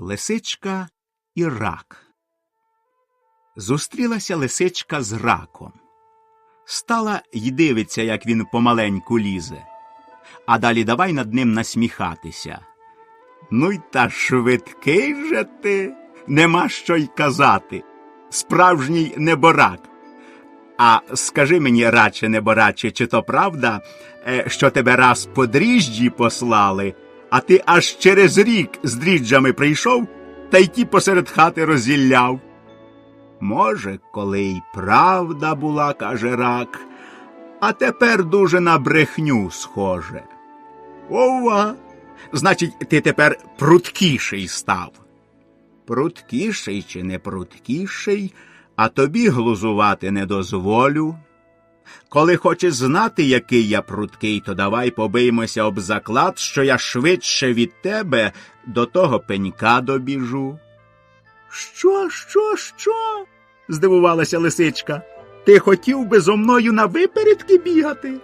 Лисичка і рак. Зустрілася лисичка з раком. Стала й дивиться, як він помаленьку лізе. А далі давай над ним насміхатися. Ну й та швидкий же ти, нема що й казати. Справжній неборак. А скажи мені, радше небораче, чи то правда, е, що тебе раз по дріжджі послали, а ти аж через рік з дріжджами прийшов та й ті посеред хати розілляв? Може, коли й правда була, каже рак, а тепер дуже на брехню схоже. Ова! Значить, ти тепер пруткіший став. Пруткіший чи не пруткіший, а тобі глузувати не дозволю. Коли хочеш знати, який я пруткий, то давай побиймося об заклад, що я швидше від тебе до того пенька добіжу. Що, що, що? здивувалася лисичка. Ти хотів би зо мною на випередки бігати?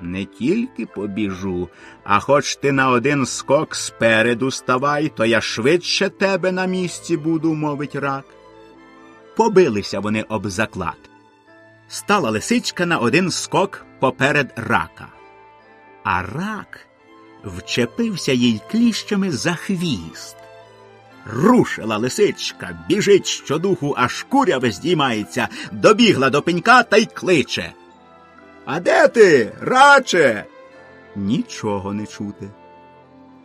Не тільки побіжу, а хоч ти на один скок спереду ставай, то я швидше тебе на місці буду, мовить рак. Побилися вони об заклад. Стала лисичка на один скок поперед рака. А рак вчепився їй кліщами за хвіст. Рушила лисичка, біжить щодуху, аж куря здіймається, добігла до пенька та й кличе. А де ти, раче? Нічого не чути.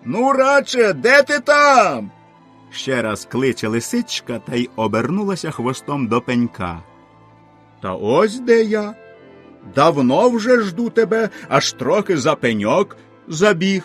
Ну, раче, де ти там? Ще раз кличе лисичка та й обернулася хвостом до пенька. Та ось де я. Давно вже жду тебе, аж трохи за пеньок забіг.